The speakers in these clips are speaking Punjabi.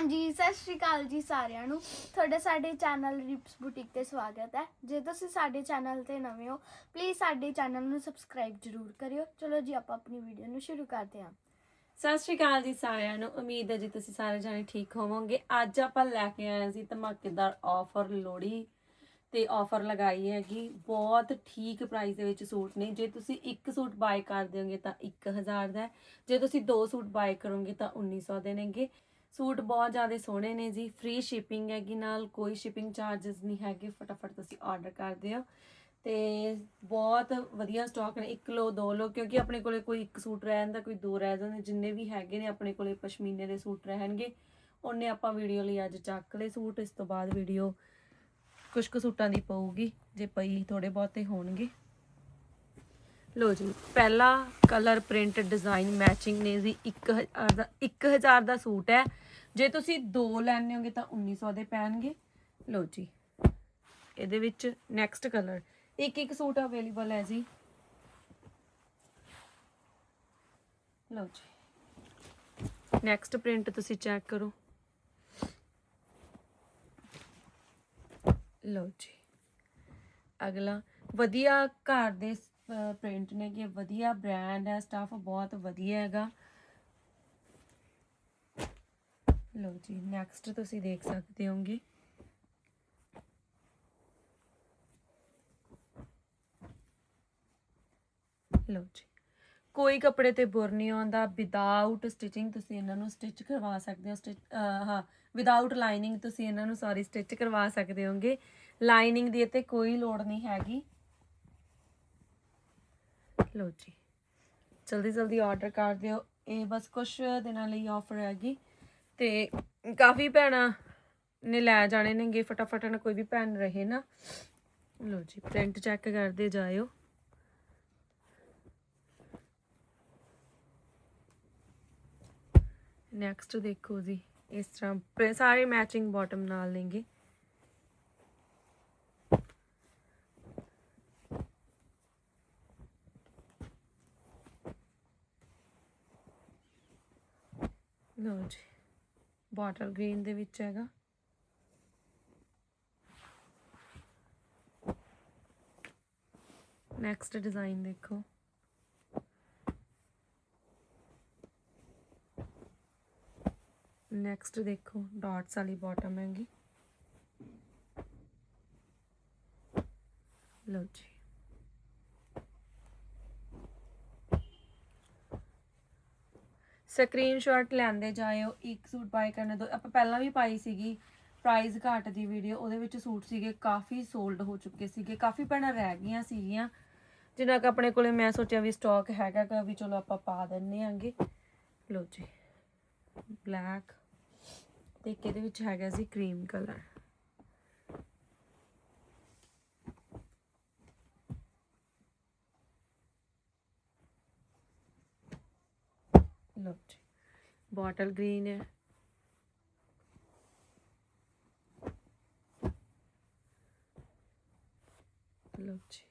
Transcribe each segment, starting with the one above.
ਹਾਂਜੀ, ਸਤਿ ਸ਼੍ਰੀ ਅਕਾਲ ਜੀ ਸਾਰਿਆਂ ਨੂੰ। ਤੁਹਾਡਾ ਸਾਡੇ ਚੈਨਲ ਰਿਪਸ ਬੁਟੀਕ ਤੇ ਸਵਾਗਤ ਹੈ। ਜੇ ਤੁਸੀਂ ਸਾਡੇ ਚੈਨਲ ਤੇ ਨਵੇਂ ਹੋ ਪਲੀਜ਼ ਸਾਡੇ ਚੈਨਲ ਨੂੰ ਸਬਸਕ੍ਰਾਈਬ ਜਰੂਰ ਕਰਿਓ। ਚਲੋ ਜੀ, ਆਪਾਂ ਆਪਣੀ ਵੀਡੀਓ ਨੂੰ ਸ਼ੁਰੂ ਕਰਦੇ ਹਾਂ। ਸਤਿ ਸ਼੍ਰੀ ਅਕਾਲ ਜੀ ਸਾਰਿਆਂ ਨੂੰ। ਉਮੀਦ ਹੈ ਜੀ ਤੁਸੀਂ ਸਾਰੇ ਜਾਣੇ ਠੀਕ ਹੋਵੋਗੇ। ਅੱਜ ਆਪਾਂ ਲੈ ਕੇ ਆਏ ਸੀ ਧਮਾਕੇਦਾਰ ਆਫਰ ਲੋੜੀ ਤੇ ਆਫਰ ਲਗਾਈ ਹੈਗੀ। ਬਹੁਤ ਠੀਕ ਪ੍ਰਾਈਸ ਦੇ ਵਿੱਚ ਸੂਟ ਨੇ। ਜੇ ਤੁਸੀਂ ਇੱਕ ਸੂਟ ਬਾਏ ਕਰ ਦਿਓਗੇ ਤਾਂ 1000 ਦਾ ਜੇ ਤੁਸੀਂ ਦੋ ਸੂਟ ਬਾਏ ਕਰੋਗੇ ਤਾਂ 1900 ਦੇ ਨੇਗੇ। ਸੂਟ ਬਹੁਤ ਜ਼ਿਆਦਾ ਸੋਹਣੇ ਨੇ ਜੀ ਫ੍ਰੀ ਸ਼ਿਪਿੰਗ ਹੈਗੀ ਨਾਲ, ਕੋਈ ਸ਼ਿਪਿੰਗ ਚਾਰजेस ਨਹੀਂ ਹੈਗੇ, ਫਟਾਫਟ ਤੁਸੀਂ ਆਰਡਰ ਕਰਦੇ ਦਿਓ। ਤੇ ਬਹੁਤ ਵਧੀਆ ਸਟਾਕ ਨੇ, ਇੱਕ ਲੋ ਦੋ ਲੋ ਕਿਉਂਕਿ ਆਪਣੇ ਕੋਲੇ ਕੋਈ ਇੱਕ ਸੂਟ ਰਹਿ ਜਾਂਦਾ ਕੋਈ ਦੋ ਰਹਿ ਜਾਂਦੇ, ਜਿੰਨੇ ਵੀ ਹੈਗੇ ਨੇ, ਆਪਣੇ ਕੋਲੇ ਪਸ਼ਮੀਨੇ ਦੇ ਸੂਟ ਰਹਿਣਗੇ, ਉਹਨੇ ਆਪਾਂ ਵੀਡੀਓ ਲਈ ਅੱਜ ਚੱਕ ਲਏ ਸੂਟ, ਇਸ ਤੋਂ ਬਾਅਦ ਵੀਡੀਓ ਕੁਝ ਕੁ ਸੂਟਾਂ ਦੀ ਪਊਗੀ, ਜੇ ਪਈ ਥੋੜੇ ਬਹੁਤੇ ਹੋਣਗੇ। ਲੋ ਜੀ, ਪਹਿਲਾ ਕਲਰ ਪ੍ਰਿੰਟ ਡਿਜ਼ਾਈਨ ਮੈਚਿੰਗ ਨੇ ਜੀ 1000 ਦਾ 1000 ਦਾ ਸੂਟ ਹੈ। ਜੇ ਤੁਸੀਂ ਦੋ ਲੈਣੇ ਹੋਗੇ ਤਾਂ 1900 ਦੇ ਪੈਣਗੇ। ਲੋ ਜੀ, ਇਹਦੇ ਵਿੱਚ ਨੈਕਸਟ ਕਲਰ ਇੱਕ ਇੱਕ ਸੂਟ ਅਵੇਲੇਬਲ ਹੈ ਜੀ। ਲਓ ਜੀ ਨੈਕਸਟ ਪ੍ਰਿੰਟ ਤੁਸੀਂ ਚੈੱਕ ਕਰੋ। ਲਓ ਜੀ, ਅਗਲਾ, ਵਧੀਆ ਘਰ ਦੇ ਪ੍ਰਿੰਟ ਨੇ ਕਿ ਵਧੀਆ ਬ੍ਰਾਂਡ ਹੈ ਸਟਾਫ ਬਹੁਤ ਵਧੀਆ ਹੈਗਾ। ਲਓ ਜੀ ਨੈਕਸਟ ਤੁਸੀਂ ਦੇਖ ਸਕਦੇ ਹੋਗੇ। ਲਓ ਜੀ, ਕੋਈ ਕੱਪੜੇ ਤੇ ਬੁਰ ਨਹੀਂ ਆਉਂਦਾ ਵਿਦਆਊਟ ਸਟਿਚਿੰਗ ਤੁਸੀਂ ਇਹਨਾਂ ਨੂੰ ਸਟਿਚ ਕਰਵਾ ਸਕਦੇ ਹੋ ਸਟਿਚ ਹਾਂ ਵਿਦਆਊਟ ਲਾਈਨਿੰਗ ਤੁਸੀਂ ਇਹਨਾਂ ਨੂੰ ਸੌਰੀ ਸਟਿਚ ਕਰਵਾ ਸਕਦੇ ਹੋਗੇ। ਲਾਈਨਿੰਗ ਦੀ ਤੇ ਕੋਈ ਲੋੜ ਨਹੀਂ ਹੈਗੀ। ਲਓ ਜੀ। ਜਲਦੀ ਜਲਦੀ ਆਰਡਰ ਕਰ ਦਿਓ। ਇਹ ਬਸ ਕੁਝ ਦਿਨਾਂ ਲਈ ਆਫਰ ਹੈਗੀ। ਤੇ ਕਾਫੀ ਭੈਣਾਂ ਨੇ ਲੈ ਜਾਣੇ ਨੇਗੇ, ਫਟਾਫਟ ਨਾ ਕੋਈ ਵੀ ਭੈਣ ਰਹੇ ਨਾ। ਲਓ ਜੀ ਪ੍ਰਿੰਟ ਚੈੱਕ ਕਰਦੇ ਜਾਇਓ। ਨੈਕਸਟ ਦੇਖੋ ਜੀ, ਇਸ ਤਰ੍ਹਾਂ ਸਾਰੇ ਮੈਚਿੰਗ ਬਾਟਮ ਨਾਲ ਨੇਗੇ। ਲਓ ਜੀ ਬਾਟਲ ਗ੍ਰੀਨ ਦੇ ਵਿੱਚ ਹੈਗਾ। ਨੈਕਸਟ ਡਿਜ਼ਾਈਨ ਦੇਖੋ। ਨੈਕਸਟ ਦੇਖੋ ਡਾਟਸ ਵਾਲੀ ਬਾਟਮ ਹੈਗੀ। ਲਓ ਜੀ। ਸਕਰੀਨਸ਼ਾਟ ਲੈਂਦੇ ਜਾਇਓ, ਇੱਕ ਸੂਟ ਬਾਈ ਕਰਨੇ ਦੋ, ਆਪਾਂ ਪਹਿਲਾਂ ਵੀ ਪਾਈ ਸੀਗੀ ਪ੍ਰਾਈਸ ਘੱਟ ਦੀ ਵੀਡੀਓ ਉਹਦੇ ਵਿੱਚ ਸੂਟ ਸੀਗੇ ਕਾਫੀ ਸੋਲਡ ਹੋ ਚੁੱਕੇ ਸੀਗੇ, ਕਾਫੀ ਭੈਣਾਂ ਰਹਿ ਗਈਆਂ ਸੀਗੀਆਂ ਜਿਨ੍ਹਾਂ ਕ ਆਪਣੇ ਕੋਲੇ ਮੈਂ ਸੋਚਿਆ ਵੀ ਸਟਾਕ ਹੈਗਾ ਕਿ ਵੀ ਚਲੋ ਆਪਾਂ ਪਾ ਦਿੰਨੇ ਆਂਗੇ। ਲਓ ਜੀ ਬਲੈਕ ਤੇ ਇੱਕ ਇਹਦੇ ਵਿੱਚ ਹੈਗਾ ਸੀ ਕਰੀਮ ਕਲਰ ਲਓ ਜੀ, ਬੋਟਲ ਗ੍ਰੀਨ ਲਓ ਜੀ।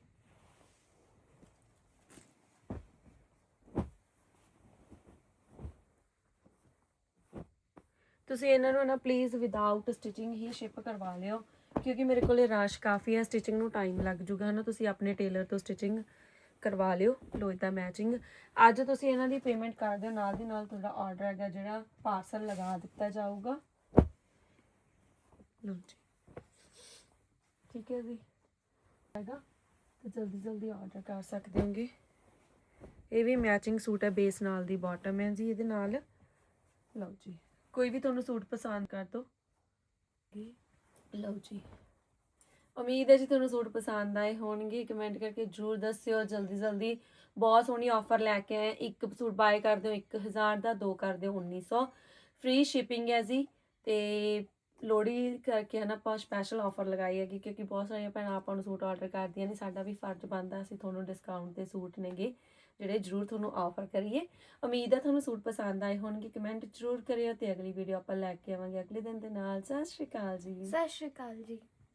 ਤੁਸੀਂ ਇਹਨਾਂ ਨੂੰ ਨਾ ਪਲੀਜ਼ ਵਿਦਆਊਟ ਸਟਿਚਿੰਗ ਹੀ ਸ਼ਿਪ ਕਰਵਾ ਲਿਓ, ਕਿਉਂਕਿ ਮੇਰੇ ਕੋਲੇ ਰਸ਼ ਕਾਫੀ ਹੈ ਸਟਿਚਿੰਗ ਨੂੰ ਟਾਈਮ ਲੱਗ ਜੂਗਾ ਨਾ, ਤੁਸੀਂ ਆਪਣੇ ਟੇਲਰ ਤੋਂ ਸਟਿਚਿੰਗ ਕਰਵਾ ਲਿਓ ਲੋਈ ਦਾ ਮੈਚਿੰਗ। ਅੱਜ ਤੁਸੀਂ ਇਹਨਾਂ ਦੀ ਪੇਮੈਂਟ ਕਰ ਦਿਓ। ਨਾਲ ਦੀ ਨਾਲ ਤੁਹਾਡਾ ਆਰਡਰ ਹੈਗਾ ਜਿਹੜਾ ਪਾਰਸਲ ਲਗਾ ਦਿੱਤਾ ਜਾਊਗਾ। ਲਓ ਜੀ। ਠੀਕ ਹੈ ਜੀ। ਹੈਗਾ। ਤੇ ਜਲਦੀ ਜਲਦੀ ਆਰਡਰ ਕਰ ਸਕਦੇ ਹੋਗੇ। ਇਹ ਵੀ ਮੈਚਿੰਗ ਸੂਟ ਹੈ ਬੇਸ ਨਾਲ ਦੀ ਬਾਟਮ ਹੈ ਜੀ ਇਹਦੇ ਨਾਲ। ਲਓ ਜੀ। ਕੋਈ ਵੀ ਤੁਹਾਨੂੰ ਸੂਟ ਪਸੰਦ ਕਰ ਦੋ। ਲਓ ਜੀ। ਉਮੀਦ ਹੈ ਜੀ ਤੁਹਾਨੂੰ ਸੂਟ ਪਸੰਦ ਆਏ ਹੋਣਗੇ। ਕਮੈਂਟ ਕਰਕੇ ਜਰੂਰ ਦੱਸਿਓ। ਜਲਦੀ ਜਲਦੀ ਬਹੁਤ ਸੋਹਣੀ ਆਫਰ ਲੈ ਕੇ ਆਏ। ਇੱਕ ਸੂਟ ਬਾਏ ਕਰ ਦਿਓ 1000 ਦਾ, ਦੋ ਕਰ ਦਿਓ 1900 ਫ੍ਰੀ ਸ਼ਿਪਿੰਗ ਹੈ ਜੀ ਤੇ ਲੋੜੀ ਕਰਕੇ ਹਨਾ ਆਪਾਂ ਸਪੈਸ਼ਲ ਆਫਰ ਲਗਾਈ ਹੈਗੀ ਕਿਉਂਕਿ ਬਹੁਤ ਸਾਰੀਆਂ ਭੈਣਾਂ ਆਪਾਂ ਨੂੰ ਸੂਟ ਆਰਡਰ ਕਰਦੀਆਂ ਨੇ। ਸਾਡਾ ਵੀ ਫਰਜ਼ ਬਣਦਾ ਅਸੀਂ ਤੁਹਾਨੂੰ ਡਿਸਕਾਊਂਟ ਤੇ ਸੂਟ ਨੇਗੇ ਜਿਹੜੇ ਜਰੂਰ ਤੁਹਾਨੂੰ ਆਫਰ ਕਰੀਏ। ਉਮੀਦ ਹੈ ਤੁਹਾਨੂੰ ਸੂਟ ਪਸੰਦ ਆਏ ਹੋਣਗੇ। ਕਮੈਂਟ ਜਰੂਰ ਕਰਿਓ ਤੇ ਅਗਲੀ ਵੀਡੀਓ ਆਪਾਂ ਲੈ ਕੇ ਆਵਾਂਗੇ। ਅਗਲੇ ਦਿਨ ਦੇ ਨਾਲ ਸਤਿ ਸ਼੍ਰੀ ਅਕਾਲ ਜੀ। ਸਤਿ ਸ਼੍ਰੀ ਅਕਾਲ ਜੀ।